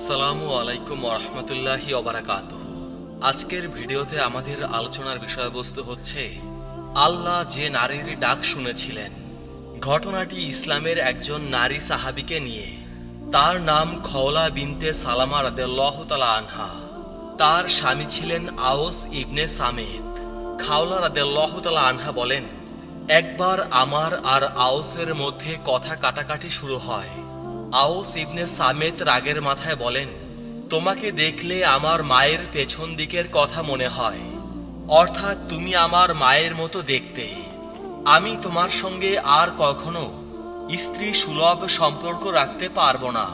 আসসালামু আলাইকুম রহমতুল্লাহি অবরাকাত আজকের ভিডিওতে আমাদের আলোচনার বিষয়বস্তু হচ্ছে, আল্লাহ যে নারীর ডাক শুনেছিলেন, ঘটনাটি ইসলামের একজন নারী সাহাবিকে নিয়ে। তার নাম খওলা বিনতে সালামা রাদেল্লাহ তালা আনহা। তার স্বামী ছিলেন আওস ইবনে সামেদ। খাওলা রাদেল্লাহ তালা আনহা বলেন, একবার আমার আর আওসের মধ্যে কথা কাটাকাটি শুরু হয়। আউস ইবনে সামেত রাগের মাথায় বলেন, তোমাকে দেখলে আমার মায়ের পেছন দিকের কথা মনে হয়। অর্থাৎ তুমি আমার মায়ের মতো দেখতে। আমি তোমার সঙ্গে আর কখনো স্ত্রী সুলভ সম্পর্ক রাখতে পারব না।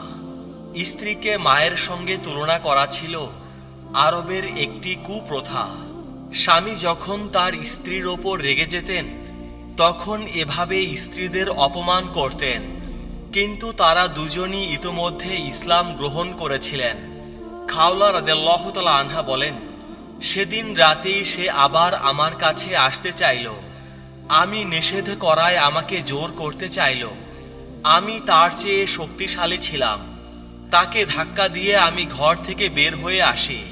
স্ত্রীকে মায়ের সঙ্গে তুলনা করা ছিল আরবের একটি কুপ্রথা। স্বামী যখন তার স্ত্রীর ওপর রেগে যেতেন, তখন এভাবে স্ত্রীদের অপমান করতেন। কিন্তু তারা দুজনই ইতোমধ্যে ইসলাম গ্রহণ করেছিলেন। খাওলা রাদেল্লাহ তালা আনহা বলেন, সেদিন রাতেই সে আবার আমার কাছে আসতে চাইল। আমি নিষেধ করায় আমাকে জোর করতে চাইল। আমি তার চেয়ে শক্তিশালী ছিলাম। তাকে ধাক্কা দিয়ে আমি ঘর থেকে বের হয়ে আসি।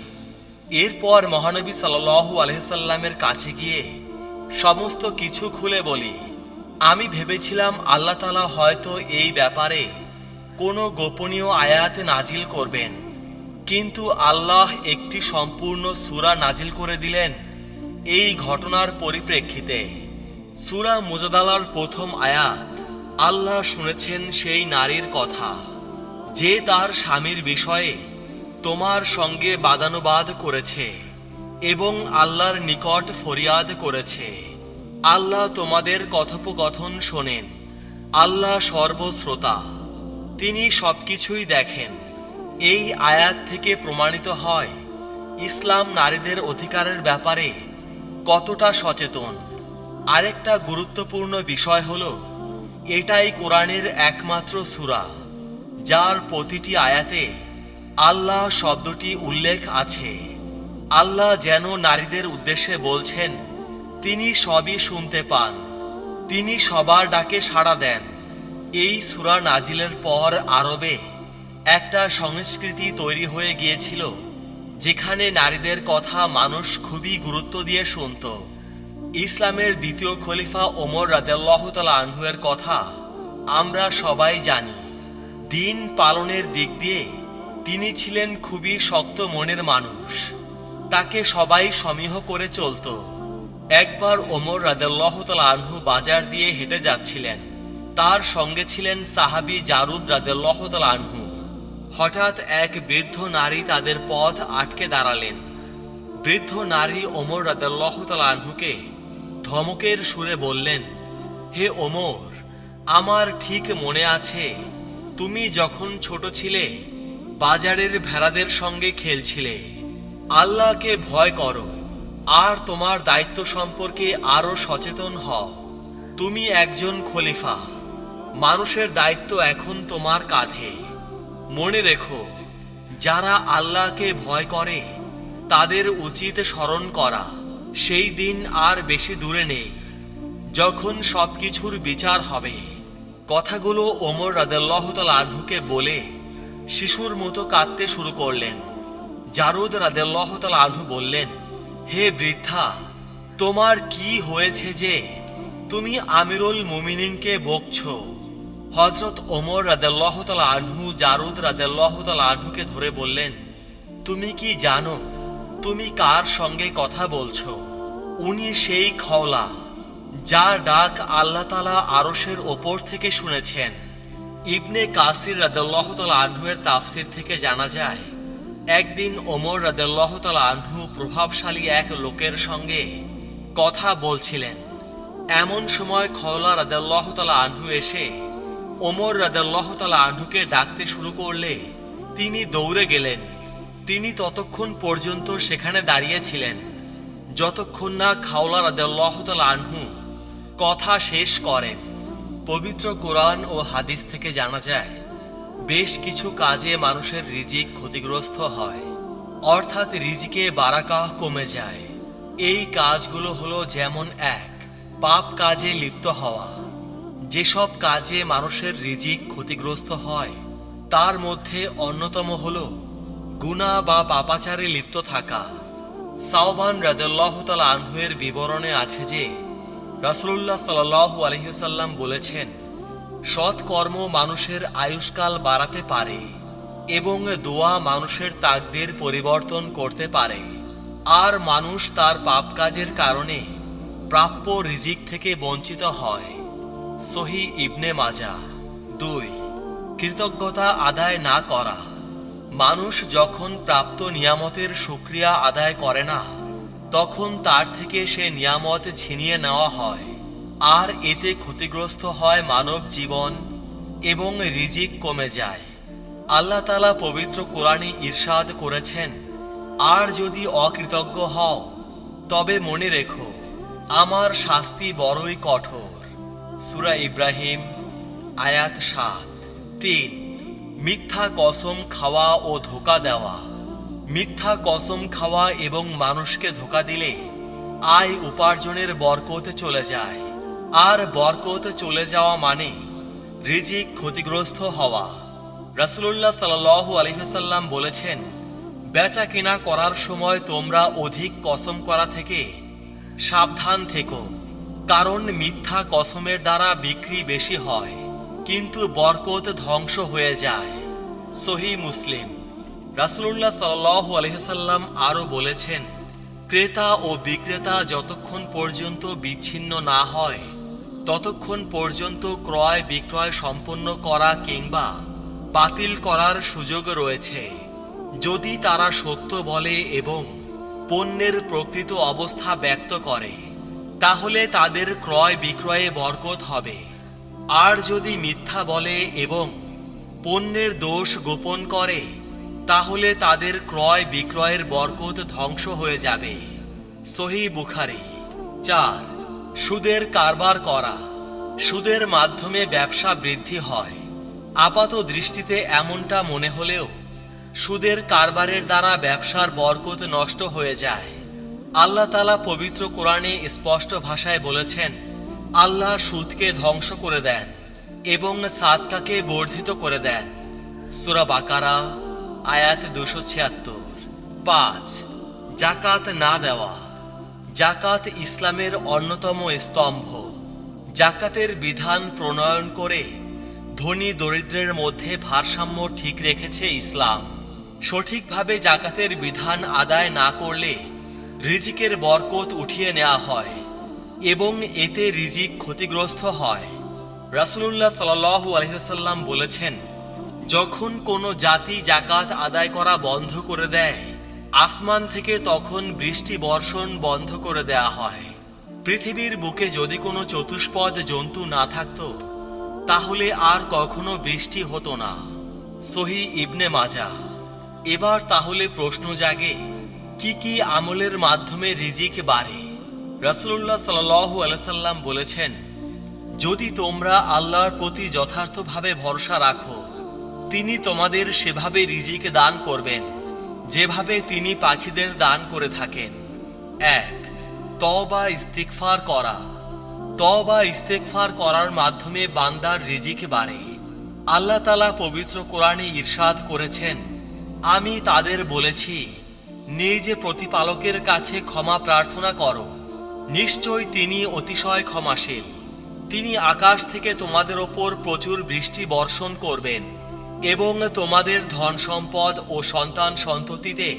এরপর মহানবী সাল্লাল্লাহু আলহামের কাছে গিয়ে সমস্ত কিছু খুলে বলি। আমি ভেবেছিলাম আল্লাহ তালা হয়তো এই ব্যাপারে কোনো গোপনীয় আয়াত নাজিল করবেন। কিন্তু আল্লাহ একটি সম্পূর্ণ সূরা নাজিল করে দিলেন এই ঘটনার পরিপ্রেক্ষিতে। সুরা মুজাদালার প্রথম আয়াত, আল্লাহ শুনেছেন সেই নারীর কথা, যে তার স্বামীর বিষয়ে তোমার সঙ্গে বাদানুবাদ করেছে এবং আল্লাহর নিকট ফরিয়াদ করেছে। আল্লাহ তোমাদের কথোপকথন শোনেন। আল্লাহ সর্বশ্রোতা। তিনি সব কিছুই দেখেন। এই আয়াত থেকে প্রমাণিত হয়, ইসলাম নারীদের অধিকারের ব্যাপারে কতটা সচেতন। আরেকটা গুরুত্বপূর্ণ বিষয় হল, এটাই কোরআনের একমাত্র সূরা, যার প্রতিটি আয়াতে আল্লাহ শব্দটি উল্লেখ আছে। আল্লাহ যেন নারীদের উদ্দেশ্যে বলছেন তিনি সবই শুনতে পান। তিনি সবার ডাকে সাড়া দেন। এই সুরা নাজিলের পর আরবে একটা সংস্কৃতি তৈরি হয়ে গিয়েছিল, যেখানে নারীদের কথা মানুষ খুবই গুরুত্ব দিয়ে শুনত। ইসলামের দ্বিতীয় খলিফা ওমর রাদেল্লাহতালা আনহুয়ের কথা আমরা সবাই জানি। দিন পালনের দিক দিয়ে তিনি ছিলেন খুবই শক্ত মনের মানুষ। তাকে সবাই সমীহ করে চলতো। একবার ওমর রাদেল্লাহতাল আনহু বাজার দিয়ে হেঁটে যাচ্ছিলেন। তার সঙ্গে ছিলেন সাহাবি জারুদ রাদেল্লাহতাল আনহু। হঠাৎ এক বৃদ্ধ নারী তাদের পথ আটকে দাঁড়ালেন। বৃদ্ধ নারী ওমর রাদেল্লাহতাল আনহুকে ধমকের সুরে বললেন, হে ওমর, আমার ঠিক মনে আছে, তুমি যখন ছোট ছিলে, বাজারের ভেড়াদের সঙ্গে খেলছিলে। আল্লাহকে ভয় করো আর তোমার দায়িত্ব সম্পর্কে আরও সচেতন হও। তুমি একজন খলিফা। মানুষের দায়িত্ব এখন তোমার কাঁধে। মনে রেখো, যারা আল্লাহকে ভয় করে, তাদের উচিত স্মরণ করা। সেই দিন আর বেশি দূরে নেই। যখন সবকিছুর বিচার হবে, কথাগুলো ওমর রাদেল্লাহতাল আনহুকে বলে শিশুর মতো কাঁদতে শুরু করলেন। জারুদ রাদেল্লাহতাল আনহু বললেন হে বৃদ্ধা তোমার কি হয়েছে যে তুমি আমিরুল মুমিনিনকে বকছ? হজরত ওমর রাদেল্লাহতাল আনহু, জারুদ রাদেল্লাহতাল আনহুকে ধরে বললেন, তুমি কি জানো, তুমি কার সঙ্গে কথা বলছো? উনি সেই খওলা, যার ডাক আল্লাহ তালা আরসের ওপর থেকে শুনেছেন। ইবনে কাসির রাদেল্লাহতাল আনহুয়ের তাফসির থেকে জানা যায় একদিন ওমর রাদেল্লাহতাল আনহু প্রভাবশালী এক লোকের সঙ্গে কথা বলছিলেন। এমন সময় খওলা রাদেল্লাহতাল আনহু এসে ওমর রাদেল্লাহতাল আনহুকে ডাকতে শুরু করলে তিনি দৌড়ে গেলেন। তিনি ততক্ষণ পর্যন্ত সেখানে দাঁড়িয়েছিলেন। যতক্ষণ না খাওলা রাদেল্লাহতাল আনহু কথা শেষ করেন। পবিত্র কোরআন ও হাদিস থেকে জানা যায় বেশ কিছু কাজে মানুষের রিজিক ক্ষতিগ্রস্ত হয়। অর্থাৎ রিজিকে বারাকাহ কমে যায়। এই কাজগুলো হলো যেমন এক, পাপ কাজে লিপ্ত হওয়া। যেসব কাজে মানুষের রিজিক ক্ষতিগ্রস্ত হয়, তার মধ্যে অন্যতম হল গুণা বা পাপাচারে লিপ্ত থাকা। সাওবান রাদুল্লাহ তালা আনহুয়ের বিবরণে আছে যে রাসুল্লাহ সাল্লাহু আলহিসাল্লাম বলেছেন সৎ কর্ম মানুষের আয়ুষ্কাল বাড়াতে পারে এবং দোয়া মানুষের তাকদের পরিবর্তন করতে পারে। আর মানুষ তার পাপ কাজের কারণে প্রাপ্য রিজিক থেকে বঞ্চিত হয়। সহি ইবনে মাজা দুই, কৃতজ্ঞতা আদায় না করা। মানুষ যখন প্রাপ্ত নিয়ামতের সুক্রিয়া আদায় করে না, তখন তার থেকে সে নিয়ামত ছিনিয়ে নেওয়া হয়। আর এতে ক্ষতিগ্রস্ত হয় মানব জীবন এবং রিজিক কমে যায়। আল্লাহ তালা পবিত্র কোরআনে ঈর্ষাদ করেছেন, আর যদি অকৃতজ্ঞ হও, তবে মনে রেখো, আমার শাস্তি বড়ই কঠোর। সুরা ইব্রাহিম, আয়াত সাত। তিন, মিথ্যা কসম খাওয়া ও ধোকা দেওয়া। মিথ্যা কসম খাওয়া এবং মানুষকে ধোকা দিলে আয় উপার্জনের বরকতে চলে যায়। আর বরকত চলে যাওয়া মানে রিজিক ক্ষতিগ্রস্ত হওয়া। রাসুলুল্লাহ সাল্লাহ আলহিহাল্লাম বলেছেন, বেচা কেনা করার সময় তোমরা অধিক কসম করা থেকে সাবধান থেকো, কারণ মিথ্যা কসমের দ্বারা বিক্রি বেশি হয়, কিন্তু বরকত ধ্বংস হয়ে যায়। সহি মুসলিম। রাসুলুল্লাহ সাল্লাহ আলহিসাল্লাম আরও বলেছেন, ক্রেতা ও বিক্রেতা যতক্ষণ পর্যন্ত বিচ্ছিন্ন না হয় ততক্ষণ পর্যন্ত ক্রয় বিক্রয় সম্পন্ন করা কিংবা বাতিল করার সুযোগ রয়েছে। যদি তারা সত্য বলে এবং পণ্যের প্রকৃত অবস্থা ব্যক্ত করে, তাহলে তাদের ক্রয় বিক্রয়ে বরকত হবে। আর যদি মিথ্যা বলে এবং পণ্যের দোষ গোপন করে, তাহলে তাদের ক্রয় বিক্রয়ের বরকত ধ্বংস হয়ে যাবে। সহি বুখারি, চার। সুদের কারবার করা। সুদের মাধ্যমে ব্যবসা বৃদ্ধি হয়। আপাত দৃষ্টিতে এমনটা মনে হলেও সুদের কারবারের দ্বারা ব্যবসার বরকত নষ্ট হয়ে যায়। আল্লাহ তালা পবিত্র কোরআনে স্পষ্ট ভাষায় বলেছেন, আল্লাহ সুদকে ধ্বংস করে দেন এবং সাদকাকে বর্ধিত করে দেন। সুরা বাকারা, আয়াত দুশো ছিয়াত্তর। পাঁচ, জাকাত না দেওয়া। জাকাত ইসলামের অন্যতম স্তম্ভ। জাকাতের বিধান প্রণয়ন করে ধনী দরিদ্রের মধ্যে ভারসাম্য ঠিক রেখেছে ইসলাম। সঠিকভাবে জাকাতের বিধান আদায় না করলে রিজিকের বরকত উঠিয়ে নেওয়া হয় এবং এতে রিজিক ক্ষতিগ্রস্ত হয়। রাসুলুল্লাহ সাল্লু আলহিহাল্লাম বলেছেন, যখন কোনো জাতি জাকাত আদায় করা বন্ধ করে দেয় আসমান থেকে তখন বৃষ্টি বর্ষণ বন্ধ করে দেয়া হয়। পৃথিবীর বুকে যদি কোনো চতুষ্পদ জন্তু না থাকত, তাহলে আর কখনো বৃষ্টি হতো না। সহি ইবনে মাজা। এবার তাহলে প্রশ্ন জাগে, কি কি আমলের মাধ্যমে রিজিক বাড়ে? রাসুল্লাহ সাল্লু আলসাল্লাম বলেছেন, যদি তোমরা আল্লাহর প্রতি যথার্থভাবে ভরসা রাখো, তিনি তোমাদের সেভাবে রিজিক দান করবেন। যেভাবে তিনি পাখিদের দান করে থাকেন। এক তবা ইস্তিকফার করা। তবা ইস্তেকফার করার মাধ্যমে বান্দার রিজিক বাড়ে। আল্লাহ তালা পবিত্র কোরআনে ঈর্ষাদ করেছেন, আমি তাদের বলেছি, নিজ প্রতিপালকের কাছে ক্ষমা প্রার্থনা করো। নিশ্চয় তিনি অতিশয় ক্ষমাশীল। তিনি আকাশ থেকে তোমাদের ওপর প্রচুর বৃষ্টি বর্ষণ করবেন। এবং তোমাদের ধন সম্পদ ও সন্তান সন্ততিতে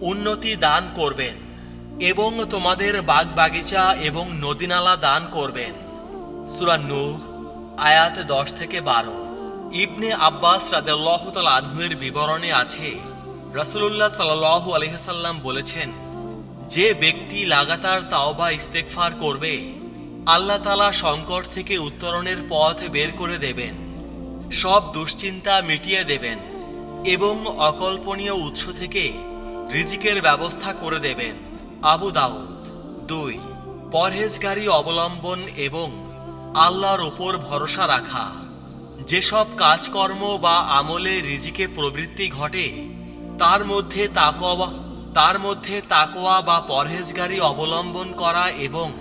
উন্নতি দান করবেন এবং তোমাদের বাগ বাগিচা এবং নদীনালা দান করবেন। সুরান্নু আয়াত দশ থেকে বারো। ইবনে আব্বাস রাদেল্লাহ আনহুয়ের বিবরণে আছে, রাসুলুল্লাহ সাল্লাহ আলহিসাল্লাম বলেছেন, যে ব্যক্তি লাগাতার তাওবা ইস্তেকফার করবে, আল্লাহ তালা সংকট থেকে উত্তরণের পথ বের করে দেবেন। সব দুশ্চিন্তা মিটিয়ে দেবেন এবং অকল্পনীয় উৎস থেকে রিজিকের ব্যবস্থা করে দেবেন। আবু দাউদ। দুই, পরহেজগারি অবলম্বন এবং আল্লাহর ওপর ভরসা রাখা। যেসব কাজকর্ম বা আমলে রিজিকে প্রবৃত্তি ঘটে, তার মধ্যে তাকওয়া, তার মধ্যে তাকোয়া বা পরহেজগারি অবলম্বন করা এবং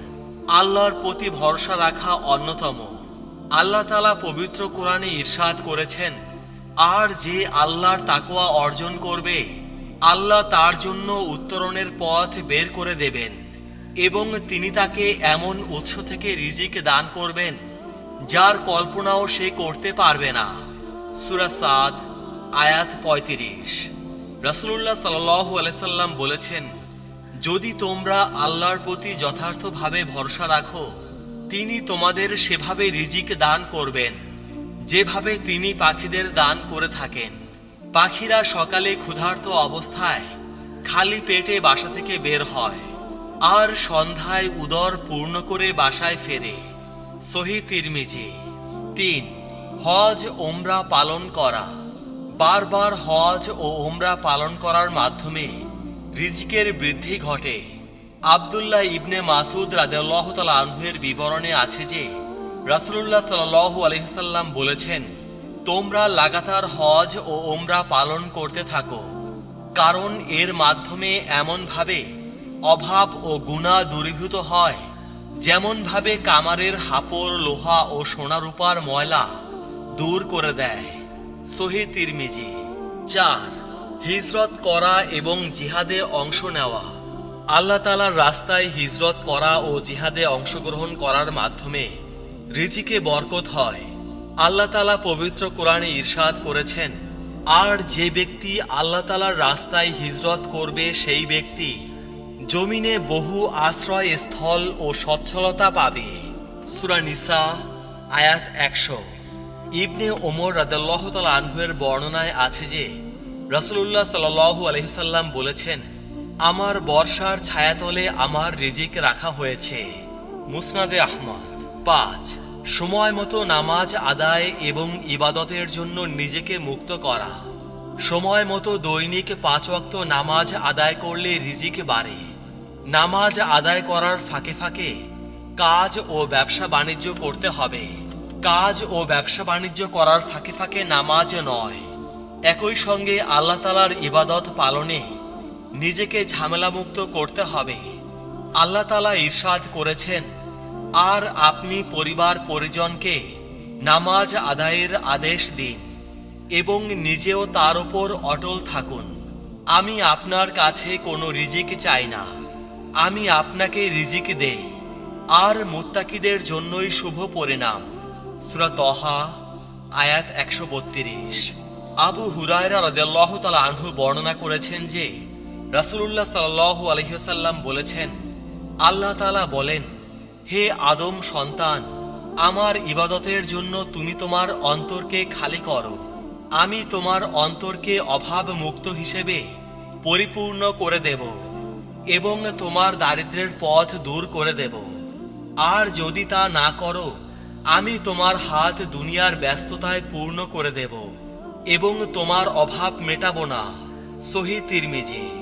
আল্লাহর প্রতি ভরসা রাখা অন্যতম। আল্লাহ তালা পবিত্র কোরআনে ঈর্ষাদ করেছেন, আর যে আল্লাহর তাকোয়া অর্জন করবে, আল্লাহ তার জন্য উত্তরণের পথ বের করে দেবেন, এবং তিনি তাকে এমন উৎস থেকে রিজিক দান করবেন, যার কল্পনাও সে করতে পারবে না। সুরা সাদ, আয়াত পঁয়ত্রিশ। রাসুলুল্লাহ সাল্লাহু আলাইসাল্লাম বলেছেন, যদি তোমরা আল্লাহর প্রতি যথার্থভাবে ভরসা রাখো তিনি তোমাদের সেভাবে রিজিক দান করবেন, যেভাবে তিনি পাখিদের দান করে থাকেন। পাখিরা সকালে ক্ষুধার্ত অবস্থায় খালি পেটে বাসা থেকে বের হয়, আর সন্ধ্যায় উদর পূর্ণ করে বাসায় ফেরে। সহি তিরমিজি। তিন, হজ ওমরা পালন করা। বারবার হজ ও ওমরা পালন করার মাধ্যমে রিজিকের বৃদ্ধি ঘটে। আবদুল্লাহ ইবনে মাসুদ রাদেল্লাহ তালা আনহুয়ের বিবরণে আছে যে, রাসুলুল্লাহ সাল্লু আলহিসাল্লাম বলেছেন, তোমরা লাগাতার হজ ও ওমরা পালন করতে থাকো, কারণ এর মাধ্যমে এমনভাবে অভাব ও গুণা দূরীভূত হয়, যেমনভাবে কামারের হাপড়, লোহা ও সোনারূপার ময়লা দূর করে দেয়। সহি তিরমিজি চার, হিজরত করা এবং জিহাদে অংশ নেওয়া। আল্লাহ তালার রাস্তায় হিজরত করা ও জিহাদে অংশগ্রহণ করার মাধ্যমে রিজিকে বরকত হয়। আল্লাহ তালা পবিত্র কোরআনে ইরশাদ করেছেন, আর যে ব্যক্তি আল্লাহ তালার রাস্তায় হিজরত করবে সেই ব্যক্তি জমিনে বহু আশ্রয় স্থল ও সচ্ছলতা পাবে। সুরা নিসা, আয়াত একশো। ইবনে ওমর রাদাল্লাহ তালা আনহুয়ের বর্ণনায় আছে যে, রাসুলুল্লাহ সাল্লু আলহিসাল্লাম বলেছেন আমার বর্ষার ছায়াতলে আমার রিজিক রাখা হয়েছে। মুসনাদে আহমদ। পাঁচ, সময় মতো নামাজ আদায় এবং ইবাদতের জন্য নিজেকে মুক্ত করা। সময় মতো দৈনিক পাঁচ ওয়াক্ত নামাজ আদায় করলে রিজিক বাড়ে। নামাজ আদায় করার ফাঁকে ফাঁকে কাজ ও ব্যবসা বাণিজ্য করতে হবে। কাজ ও ব্যবসা বাণিজ্য করার ফাঁকে ফাঁকে নামাজ নয়। একই সঙ্গে আল্লাহ তালার ইবাদত পালনে নিজেকে ঝামেলামুক্ত করতে হবে। আল্লাহ তালা ঈর্ষাদ করেছেন, আর আপনি পরিবার পরিজনকে নামাজ আদায়ের আদেশ দিন এবং নিজেও তার ওপর অটল থাকুন। আমি আপনার কাছে কোনো রিজিক চাই না। আমি আপনাকে রিজিক দেই। আর মুত্তাকিদের জন্যই শুভ পরিণাম। সুরা তহা, আয়াত একশো বত্রিশ। আবু হুরায়রা রদাল্লাহ তালা আনহু বর্ণনা করেছেন যে রাসুলুল্লাহ সাল্লাহ আলহিহাসাল্লাম বলেছেন, আল্লাহ তালা বলেন, হে আদম সন্তান, আমার ইবাদতের জন্য তুমি তোমার অন্তরকে খালি করো। আমি তোমার অন্তরকে অভাব মুক্ত হিসেবে পরিপূর্ণ করে দেব এবং তোমার দারিদ্রের পথ দূর করে দেব। আর যদি তা না করো, আমি তোমার হাত দুনিয়ার ব্যস্ততায় পূর্ণ করে দেব এবং তোমার অভাব মেটাবো না, সহি তিরমিজি।